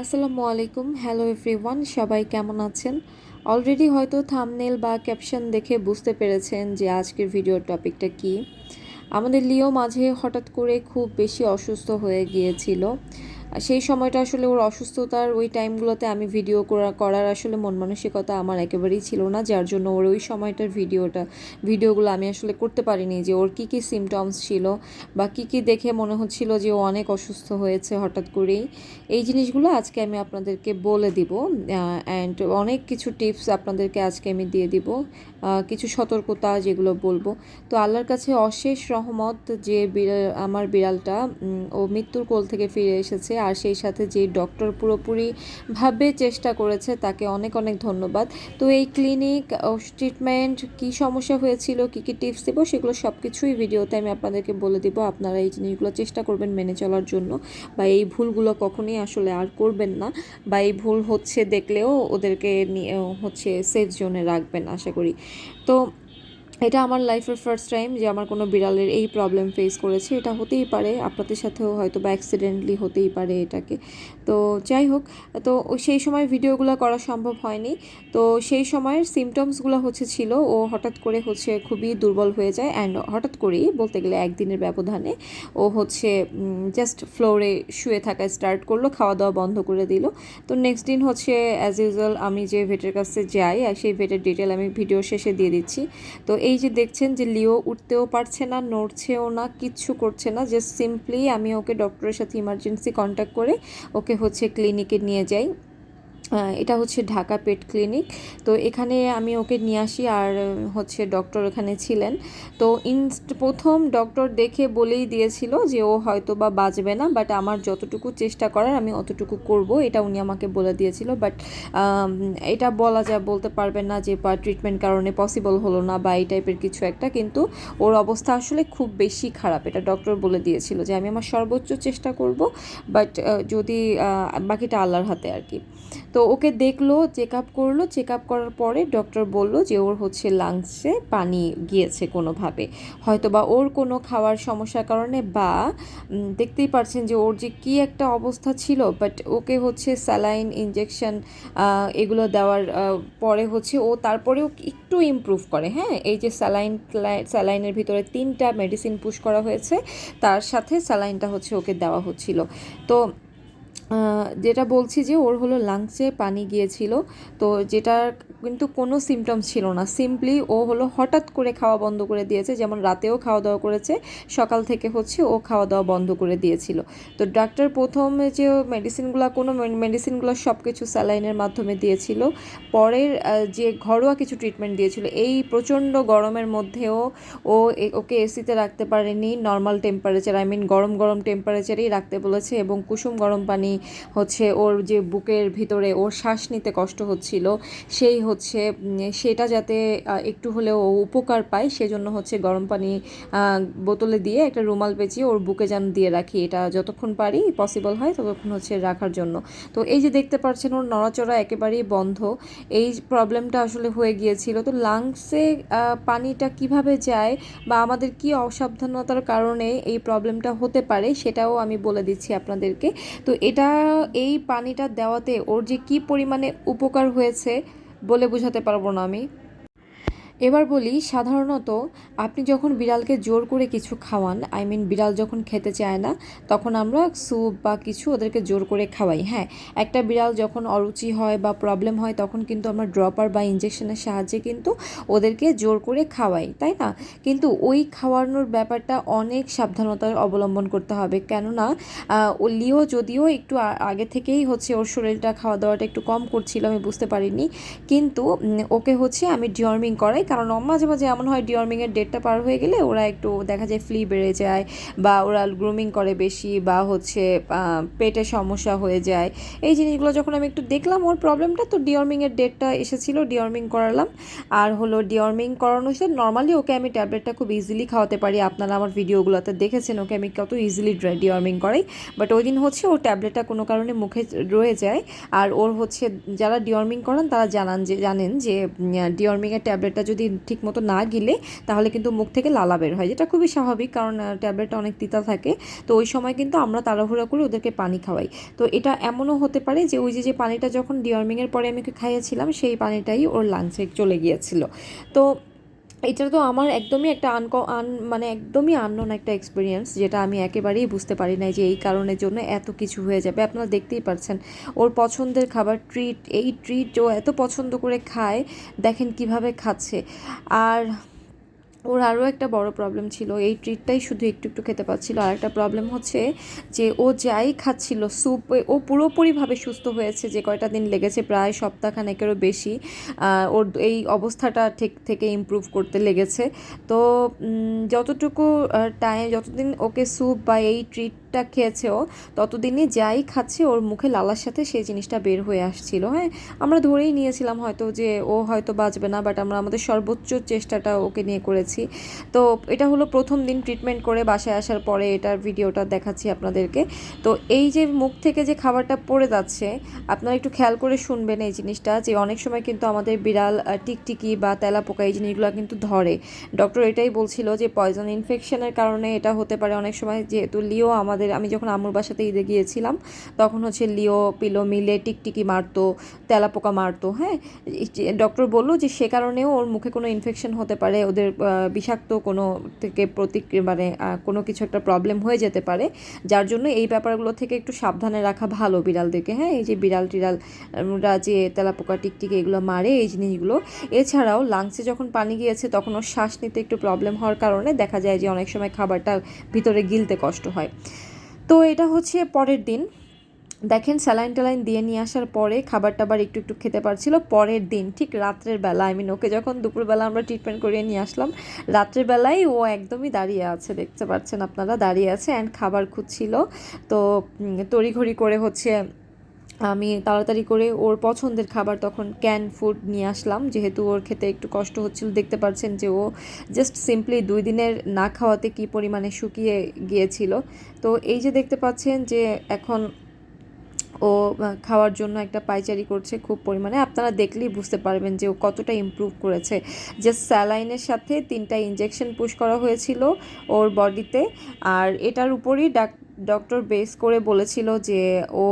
আসসালামু আলাইকুম। Hello everyone সবাই কেমন আছেন? অলরেডি হয়তো থামনেল বা ক্যাপশন দেখে বুঝতে পেরেছেন যে আজকের ভিডিওর টপিকটা কি। আমাদের লিও মাঝে হঠাৎ করে খুব বেশি অসুস্থ হয়ে গিয়েছিল। সেই সময়টা আসলে ওর অসুস্থতার ওই টাইমগুলোতে আমি ভিডিও করা করার আসলে মন মানসিকতা আমার একেবারেই ছিল না, যার জন্য ওর ওই সময়টার ভিডিওটা ভিডিওগুলো আমি আসলে করতে পারিনি যে ওর কী কী সিমটমস ছিল বা কী কী দেখে মনে হচ্ছিল যে ও অনেক অসুস্থ হয়েছে হঠাৎ করেই। এই জিনিসগুলো আজকে আমি আপনাদেরকে বলে দিব অ্যান্ড অনেক কিছু টিপস আপনাদেরকে আজকে আমি দিয়ে দিব কিছু সতর্কতা যেগুলো বলব। তো আল্লাহর কাছে অশেষ রহমত যে বিড়াল আমার বিড়ালটা ও মৃত্যুর কোল থেকে ফিরে এসেছে। আর সেই সাথে যে ডক্টর পুরোপুরিভাবে চেষ্টা করেছে, তাকে অনেক অনেক ধন্যবাদ। তো এই ক্লিনিক ট্রিটমেন্ট, কী সমস্যা হয়েছিল, কী কী টিপস দেবো, সেগুলো সব কিছুই ভিডিওতে আমি আপনাদেরকে বলে দিব। আপনারা এই জিনিসগুলো চেষ্টা করবেন মেনে চলার জন্য, বা এই ভুলগুলো কখনোই আসলে আর করবেন না, বা এই ভুল হচ্ছে দেখলেও ওদেরকে নিয়ে হচ্ছে সেফ জোনে রাখবেন, আশা করি। তো এটা আমার লাইফের ফার্স্ট টাইম যে আমার কোনো বিড়ালের এই প্রবলেম ফেস করেছে। এটা হতেই পারে, আপনাদের সাথেও হয়তো বা অ্যাক্সিডেন্টলি হতেই পারে এটাকে। তো যাই হোক, তো সেই সময় ভিডিওগুলো করা সম্ভব হয়নি। তো সেই সময়ের সিমটমসগুলো হচ্ছে ছিল, ও হঠাৎ করে হচ্ছে খুবই দুর্বল হয়ে যায় অ্যান্ড হঠাৎ করেই বলতে গেলে একদিনের ব্যবধানে ও হচ্ছে জাস্ট ফ্লোরে শুয়ে থাকা স্টার্ট করল খাওয়া দাওয়া বন্ধ করে দিল। তো নেক্সট দিন হচ্ছে অ্যাজ ইউজুয়াল আমি যে ভেটের কাছে যাই, আর সেই ভেটের ডিটেল আমি ভিডিও শেষে দিয়ে দিচ্ছি। তো এই যে দেখছেন যে লিও উঠতেও পারছে না, নড়ছেও না, কিচ্ছু করছে না জাস্ট সিম্পলি আমি ওকে ডক্টরের সাথে ইমার্জেন্সি কন্ট্যাক্ট করে ওকে হচ্ছে ক্লিনিকে নিয়ে যাই। এটা হচ্ছে ঢাকা পেট ক্লিনিক। তো এখানে আমি ওকে নিয়ে আসি আর হচ্ছে ডক্টর এখানে ছিলেন। তো ইনস্ট, প্রথম ডক্টর দেখে বলেই দিয়েছিল যে ও হয়তো বা বাঁচবে না, বাট আমার যতটুকু চেষ্টা করার আমি অতটুকু করব, এটা উনি আমাকে বলে দিয়েছিল। বাট এটা বলা যায়, বলতে পারবেন না যে বা ট্রিটমেন্ট কারণে পসিবল হলো না বা এই টাইপের কিছু একটা, কিন্তু ওর অবস্থা আসলে খুব বেশি খারাপ, এটা ডক্টর বলে দিয়েছিল যে আমি আমার সর্বোচ্চ চেষ্টা করব, বাট যদি বাকিটা আল্লাহর হাতে আর কি। তো ওকে দেখল চেক আপ করল চেক আপ করার পরে ডক্টর বলল যে ওর হচ্ছে লাংসে পানি গিয়েছে কোনোভাবে। হয়তো বা ওর কোনো খাওয়ার সমস্যার কারণে বা দেখতেই পারছেন যে ওর যে কী একটা অবস্থা ছিল বাট ওকে হচ্ছে স্যালাইন ইঞ্জেকশন এগুলো দেওয়ার পরে হচ্ছে ও তারপরেও একটু ইমপ্রুভ করে হ্যাঁ? এই যে স্যালাইন স্যালাইনের ভিতরে তিনটা মেডিসিন পুশ করা হয়েছে, তার সাথে স্যালাইনটা হচ্ছে ওকে দেওয়া হচ্ছিল। তো যেটা বলছি যে ওর হলো লাংসে পানি গিয়েছিল তো যেটার কিন্তু কোনো সিমটমস ছিল না। সিম্পলি ও হলো হঠাৎ করে খাওয়া বন্ধ করে দিয়েছে, যেমন রাতেও খাওয়া দাওয়া করেছে, সকাল থেকে হচ্ছে ও খাওয়া দাওয়া বন্ধ করে দিয়েছিল। তো ডাক্তার প্রথম যে মেডিসিনগুলো কোনো মেডিসিনগুলো সব কিছু স্যালাইনের মাধ্যমে দিয়েছিল। পরের যে ঘরোয়া কিছু ট্রিটমেন্ট দিয়েছিল, এই প্রচণ্ড গরমের মধ্যেও ও ওকে এসিতে রাখতে পারেনি নর্মাল টেম্পারেচার আই মিন গরম গরম টেম্পারেচারেই রাখতে বলেছে এবং কুসুম গরম পানি হচ্ছে ওর যে বুকের ভিতরে ওর শ্বাস নিতে কষ্ট হচ্ছিল, সেই হচ্ছে সেটা যাতে একটু হলেও উপকার পায়, সেজন্য হচ্ছে গরম পানি বোতলে দিয়ে একটা রুমাল পেঁচিয়ে ওর বুকে যেন দিয়ে রাখি। এটা যতক্ষণ পারি পসিবল হয়, ততক্ষণ হচ্ছে রাখার জন্য। তো এই যে দেখতে পাচ্ছেন, ওর নড়াচড়া একেবারেই বন্ধ। এই প্রবলেমটা আসলে হয়ে গিয়েছিল। তো লাংসে পানিটা কীভাবে যায় বা আমাদের কি অসাবধানতার কারণে এই প্রবলেমটা হতে পারে, সেটাও আমি বলে দিচ্ছি আপনাদেরকে। তো এটা, এই পানিটা দেওয়াতে ওর যে কি পরিমাণে উপকার হয়েছে বলে বোঝাতে পারব না আমি। এবার বলি, সাধারণত আপনি যখন বিড়ালকে জোর করে কিছু খাওয়ান আই মিন বিড়াল যখন খেতে চায় না, তখন আমরা স্যুপ বা কিছু ওদেরকে জোর করে খাওয়াই। হ্যাঁ একটা বিড়াল যখন অরুচি হয় বা প্রবলেম হয়, তখন কিন্তু আমরা ড্রপার বা ইঞ্জেকশনের সাহায্যে কিন্তু ওদেরকে জোর করে খাওয়াই, তাই না? কিন্তু ওই খাওয়ানোর ব্যাপারটা অনেক সাবধানতার অবলম্বন করতে হবে। কেননা ও লিও যদিও একটু আগে থেকেই হচ্ছে ওর শরীরটা খাওয়া দাওয়াটা একটু কম করছিল, আমি বুঝতে পারিনি। কিন্তু ওকে হচ্ছে আমি ডিওর্মিং করাই। কারণ মাঝে মাঝে এমন হয় ডিওর্মিংয়ের ডেটটা পার হয়ে গেলে ওরা একটু দেখা যায় ফ্লি বেড়ে যায় বা ওরা গ্রুমিং করে বেশি বা হচ্ছে পেটে সমস্যা হয়ে যায়। এই জিনিসগুলো যখন আমি একটু দেখলাম ওর প্রবলেমটা তো ডিওর্মিংয়ের ডেটটা এসেছিল ডিওর্মিং করালাম। আর হলো ডিওর্মিং করানো সাথে নর্মালি ওকে আমি ট্যাবলেটটা খুব ইজিলি খাওয়াতে পারি। আপনারা আমার ভিডিওগুলোতে দেখেছেন, ওকে আমি কত ইজিলি ডিওর্মিং করাই। বাট ওই দিন হচ্ছে ওর ট্যাবলেটটা কোনো কারণে মুখে রয়ে যায়। আর ওর হচ্ছে যারা ডিওর্মিং করান, তারা জানান যে, জানেন যে ডিওর্মিংয়ের ট্যাবলেটটা যদি যদি ঠিকমতো না গিলে, তাহলে কিন্তু মুখ থেকে লালা বের হয়, যেটা খুবই স্বাভাবিক, কারণ ট্যাবলেটটা অনেক তিতা থাকে। তো ওই সময় কিন্তু আমরা তাড়াহুড়া করে ওদেরকে পানি খাওয়াই। তো এটা এমনও হতে পারে যে, ওই যে যে পানিটা যখন ডিওয়ার্মিংয়ের পরে আমি খাইয়েছিলাম, সেই পানিটাই ওর লাংসে চলে গিয়েছিল। তো এটা তো আমার একদমই একটা আনক, আন মানে একদমই আননোন একটা এক্সপিরিয়েন্স যেটা আমি একেবারেই বুঝতে পারি নাই যে এই কারণের জন্য এত কিছু হয়ে যাবে। আপনারা দেখতেই পারছেন, ওর পছন্দের খাবার ট্রিট এই ট্রিট ও এত পছন্দ করে খায়, দেখেন কীভাবে খাচ্ছে। আর ওর আরও একটা বড় প্রবলেম ছিল। এই ট্রিটটাই শুধু একটু একটু খেতে পাচ্ছিল। আর একটা প্রবলেম হচ্ছে যে, ও যাই খাচ্ছিল স্যুপ ও পুরোপুরিভাবে সুস্থ হয়েছে যে কয়টা দিন লেগেছে, প্রায় সপ্তাহখানেকেরও বেশি। ওর এই অবস্থাটা ঠিক থেকে ইমপ্রুভ করতে লেগেছে। তো যতটুকু টাইম যতদিন ওকে স্যুপ বা এই ট্রিট টা খেয়েছে ও, ততদিনই যাই খাচ্ছে, ওর মুখে লালার সাথে সেই জিনিসটা বের হয়ে আসছিল। হ্যাঁ আমরা ধরেই নিয়েছিলাম হয়তো যে, ও হয়তো বাঁচবে না বাট আমরা আমাদের সর্বোচ্চ চেষ্টাটা ওকে নিয়ে করেছি। তো এটা হলো প্রথম দিন ট্রিটমেন্ট করে বাসায় আসার পরে এটার ভিডিওটা দেখাচ্ছি আপনাদেরকে। তো এই যে মুখ থেকে যে খাবারটা পড়ে যাচ্ছে, আপনারা একটু খেয়াল করে শুনবেন এই জিনিসটা যে অনেক সময় কিন্তু আমাদের বিড়াল টিকটিকি বা তেলাপোকা এই জিনিসগুলো কিন্তু ধরে। ডক্টর এটাই বলছিল যে পয়জন ইনফেকশনের কারণে এটা হতে পারে। অনেক সময় যেহেতু লিও আমাদের, আমি যখন আমুর বাসাতে ঈদে গিয়েছিলাম, তখন হচ্ছে লিও, পিলো মিলে টিকটিকি মারতো, তেলাপোকা মারতো হ্যাঁ? ডক্টর বলল যে সে কারণেও ওর মুখে কোনো ইনফেকশন হতে পারে, ওদের বিষাক্ত কোনো থেকে প্রতিক্রিয়া মানে কোনো কিছু একটা প্রবলেম হয়ে যেতে পারে, যার জন্য এই ব্যাপারগুলো থেকে একটু সাবধানে রাখা ভালো বিড়ালদেরকে। হ্যাঁ এই যে বিড়াল টিড়ালরা যে তেলাপোকা, টিকটিকি এগুলো মারে, এই জিনিসগুলো। এছাড়াও লাংসে যখন পানি গিয়েছে, তখন ওর শ্বাস নিতে একটু প্রবলেম হওয়ার কারণে দেখা যায় যে অনেক সময় খাবারটা ভিতরে গিলতে কষ্ট হয়। তো এটা হচ্ছে পরের দিন। দেখেন স্যালাইন ট্যালাইন দিয়ে নিয়ে আসার পরে খাবার টাবার একটু একটু খেতে পারছিল। পরের দিন, ঠিক রাত্রের বেলা আই মিন ওকে যখন দুপুরবেলা আমরা ট্রিটমেন্ট করিয়ে নিয়ে আসলাম, রাত্রের বেলায় ও একদমই দাঁড়িয়ে আছে, দেখতে পাচ্ছেন আপনারা, দাঁড়িয়ে আছে অ্যান্ড খাবার খুঁজছিল। তো তড়িঘড়ি করে হচ্ছে, আমি তাড়াতাড়ি করে ওর পছন্দের খাবার তখন ক্যান ফুড নিয়ে আসলাম। যেহেতু ওর খেতে একটু কষ্ট হচ্ছিল, দেখতে পাচ্ছেন যে ও জাস্ট সিম্পলি দুই দিনের না খাওয়াতে কি পরিমাণে শুকিয়ে গিয়েছিল। তো এই যে দেখতে পাচ্ছেন যে এখন ও খাওয়ার জন্য একটা পাইচারি করছে খুব পরিমাণে। আপনারা দেখলেই বুঝতে পারবেন যে ও কতটা ইম্প্রুভ করেছে। যে স্যালাইনের সাথে তিনটা ইঞ্জেকশন পুশ করা হয়েছিল ওর বডিতে। আর এটার উপরই ডাক ডক্টর বেস করে বলেছিল যে ও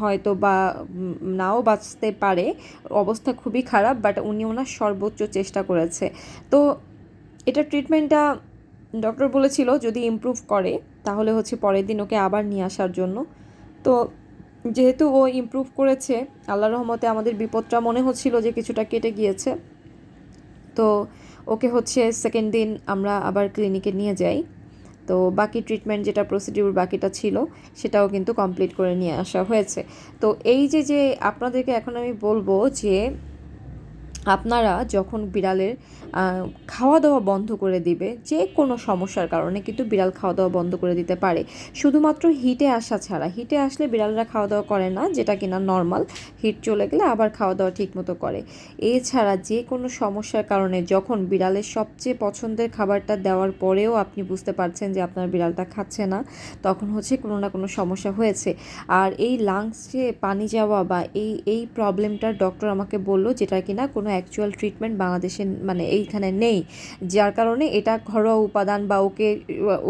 হয়তো বা নাও বাঁচতে পারে। অবস্থা খুবই খারাপ বাট উনি ওনার সর্বোচ্চ চেষ্টা করেছে। তো এটা ট্রিটমেন্টটা ডক্টর বলেছিল যদি ইমপ্রুভ করে, তাহলে হচ্ছে পরের দিন ওকে আবার নিয়ে আসার জন্য। তো যেহেতু ও ইম্প্রুভ করেছে আল্লাহ রহমতে আমাদের বিপদটা মনে হচ্ছিল যে কিছুটা কেটে গিয়েছে। তো ওকে হচ্ছে সেকেন্ড দিন আমরা আবার ক্লিনিকে নিয়ে যাই। তো বাকি ট্রিটমেন্ট যেটা প্রসিডিউর বাকিটা ছিল, সেটাও কিন্তু কমপ্লিট করে নিয়ে আসা হয়েছে। তো এই যে যে আপনাদেরকে এখন আমি বলব যে আপনারা যখন বিড়ালের খাওয়া দাওয়া বন্ধ করে দিবে যে কোনো সমস্যার কারণে কিন্তু বিড়াল খাওয়া দাওয়া বন্ধ করে দিতে পারে। শুধুমাত্র হিটে আসা ছাড়া, হিটে আসলে বিড়ালরা খাওয়া দাওয়া করে না, যেটা কিনা নর্মাল। হিট চলে গেলে আবার খাওয়া দাওয়া ঠিকমতো করে। এছাড়া যে কোনো সমস্যার কারণে যখন বিড়ালের সবচেয়ে পছন্দের খাবারটা দেওয়ার পরেও আপনি বুঝতে পারছেন যে আপনার বিড়ালটা খাচ্ছে না, তখন হচ্ছে কোনো না কোনো সমস্যা হয়েছে। আর এই লাংসে পানি যাওয়া বা এই এই প্রবলেমটার ডক্টর আমাকে বলল যেটা কিনা কোনো অ্যাকচুয়াল ট্রিটমেন্ট বাংলাদেশে মানে এইখানে নেই। যার কারণে এটা ঘরোয়া উপাদান বা ওকে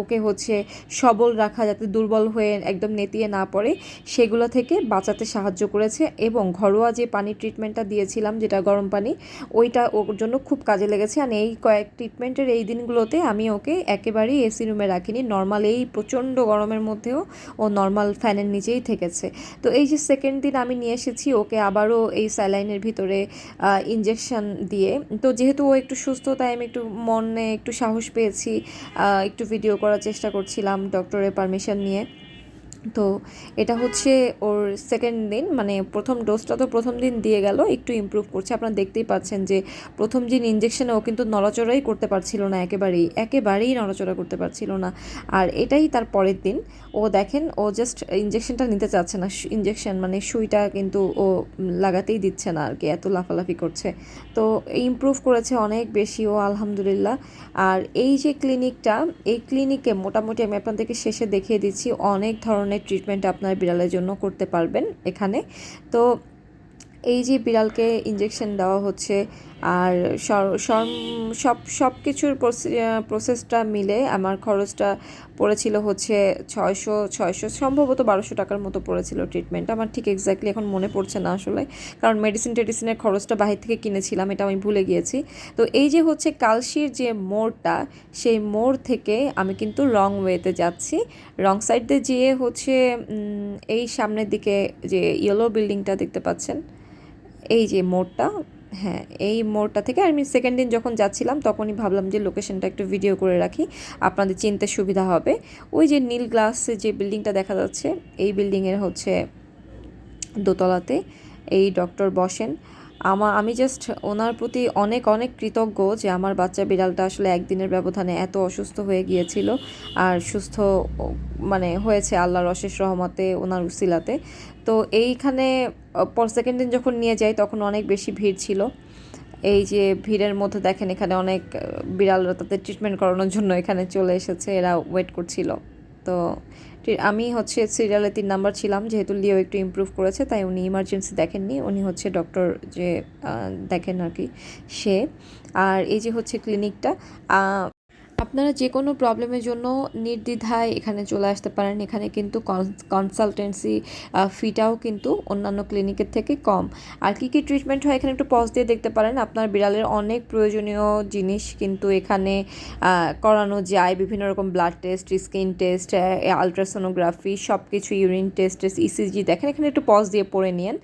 ওকে হচ্ছে সবল রাখা যাতে দুর্বল হয়ে একদম নেতিয়ে না পড়ে, সেগুলো থেকে বাঁচাতে সাহায্য করেছে এবং ঘরোয়া যে পানি ট্রিটমেন্টটা দিয়েছিলাম, যেটা গরম পানি, ওইটা ওর জন্য খুব কাজে লেগেছে। আর এই কয়েক ট্রিটমেন্টের এই দিনগুলোতে আমি ওকে একেবারেই এসি রুমে রাখিনি। নর্মাল এই প্রচণ্ড গরমের মধ্যেও ও নর্মাল ফ্যানের নিচেই থেকেছে। তো এই যে সেকেন্ড দিন আমি নিয়ে এসেছি, ওকে আবারও এই স্যালাইনের ভিতরে ইঞ্জেকশন দিয়ে। তো যেহেতু ও একটু সুস্থ, তাই আমি একটু মনে একটু সাহস পেয়েছি। একটু ভিডিও করার চেষ্টা করছিলাম ডক্টরের পারমিশন নিয়ে। তো এটা হচ্ছে ওর সেকেন্ড দিন মানে প্রথম ডোজটা তো প্রথম দিন দিয়ে গেল, একটু ইম্প্রুভ করছে। আপনারা দেখতেই পাচ্ছেন যে প্রথম দিন ইঞ্জেকশনে ও কিন্তু নড়াচড়াই করতে পারছিল না, একেবারেই একেবারেই নড়াচড়া করতে পারছিল না। আর এটাই তার পরের দিন। ও দেখেন, ও জাস্ট ইঞ্জেকশনটা নিতে চাচ্ছে না ইঞ্জেকশন মানে সুইটা কিন্তু ও লাগাতেই দিচ্ছে না আর কি এত লাফালাফি করছে। তো ইম্প্রুভ করেছে অনেক বেশি ও, আলহামদুলিল্লাহ। আর এই যে ক্লিনিকটা এই ক্লিনিকে মোটামুটি আমি আপনাদেরকে শেষে দেখিয়ে দিচ্ছি, অনেক ধরনের ট্রিটমেন্ট আপনার বিড়ালের জন্য করতে পারবেন এখানে। তো এই যে বিড়ালকে ইঞ্জেকশন দেওয়া হচ্ছে আর সব সব কিছুর প্রসেসটা মিলে আমার খরচটা পড়েছিল হচ্ছে ছয়শো ছয়শো, সম্ভবত বারোশো টাকার মতো পড়েছিল ট্রিটমেন্ট আমার ঠিক এক্স্যাক্টলি এখন মনে পড়ছে না আসলে, কারণ মেডিসিন টেডিসিনের খরচটা বাহির থেকে কিনেছিলাম, এটা আমি ভুলে গিয়েছি। তো এই যে হচ্ছে কালশির যে মোড়টা, সেই মোড় থেকে আমি কিন্তু রং ওয়েতে যাচ্ছি। রং সাইড দিয়ে যেয়ে হচ্ছে এই সামনের দিকে যে ইয়েলো বিল্ডিংটা দেখতে পাচ্ছেন এই যে মোড়টা হ্যাঁ এই মোড়টা থেকে আমি সেকেন্ড দিন যখন যাচ্ছিলাম, তখনই ভাবলাম যে লোকেশনটা একটু ভিডিও করে রাখি, আপনাদের চিনতে সুবিধা হবে। ওই যে নীল গ্লাসে যে বিল্ডিংটা দেখা যাচ্ছে, এই বিল্ডিংয়ের হচ্ছে দোতলাতে, এই ডক্টর বসেন। আমা, আমি জাস্ট ওনার প্রতি অনেক অনেক কৃতজ্ঞ যে আমার বাচ্চা বিড়ালটা আসলে একদিনের ব্যবধানে এত অসুস্থ হয়ে গিয়েছিল আর সুস্থ মানে হয়েছে আল্লাহর অশেষ রহমতে ওনার উসিলাতে। তো এইখানে পর সেকেন্ড দিন যখন নিয়ে যাই তখন অনেক বেশি ভিড় ছিল। এই যে ভিড়ের মধ্যে দেখেন এখানে অনেক বিড়ালরা তাদের ট্রিটমেন্ট করানোর জন্য এখানে চলে এসেছে, এরা ওয়েট করছিল। তো আমি হচ্ছে সিরিয়ালে তিন নাম্বার ছিলাম, যেহেতু লিও একটু ইম্প্রুভ করেছে, তাই উনি ইমার্জেন্সি দেখেননি। উনি হচ্ছে ডক্টর যে দেখেন আর কি, সে। আর এই যে হচ্ছে ক্লিনিকটা আপনারা যে কোনো প্রবলেমের জন্য নির্দ্বিধায় এখানে চলে আসতে পারেন। এখানে কিন্তু কনসালটেন্সি ফিটাও কিন্তু অন্যান্য ক্লিনিকের থেকে কম। আর কি কি ট্রিটমেন্ট হয় এখানে একটু পজ দিয়ে দেখতে পারেন। আপনার বিড়ালের অনেক প্রয়োজনীয় জিনিস কিন্তু এখানে করানো যায়। বিভিন্ন রকম blood test skin test ultrasonography সব কিছু ইউরিন টেস্ট ইসিজি দেখেন। এখানে একটু পজ দিয়ে পড়ে নিন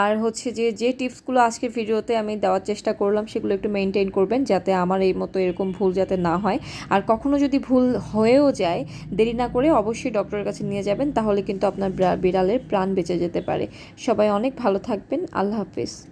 আর হচ্ছে যে যে টিপসগুলো আজকের ভিডিওতে আমি দেওয়ার চেষ্টা করলাম, সেগুলো একটু মেনটেন করবেন যাতে আমার এই মতো এরকম ভুল যাতে না হয়। আর কখনো যদি ভুল হয়েও যায়, দেরি না করে অবশ্যই ডক্টরের কাছে নিয়ে যাবেন, তাহলে কিন্তু আপনার বিড়া- বিড়ালের প্রাণ বেঁচে যেতে পারে। সবাই অনেক ভালো থাকবেন। আল্লাহ হাফিজ।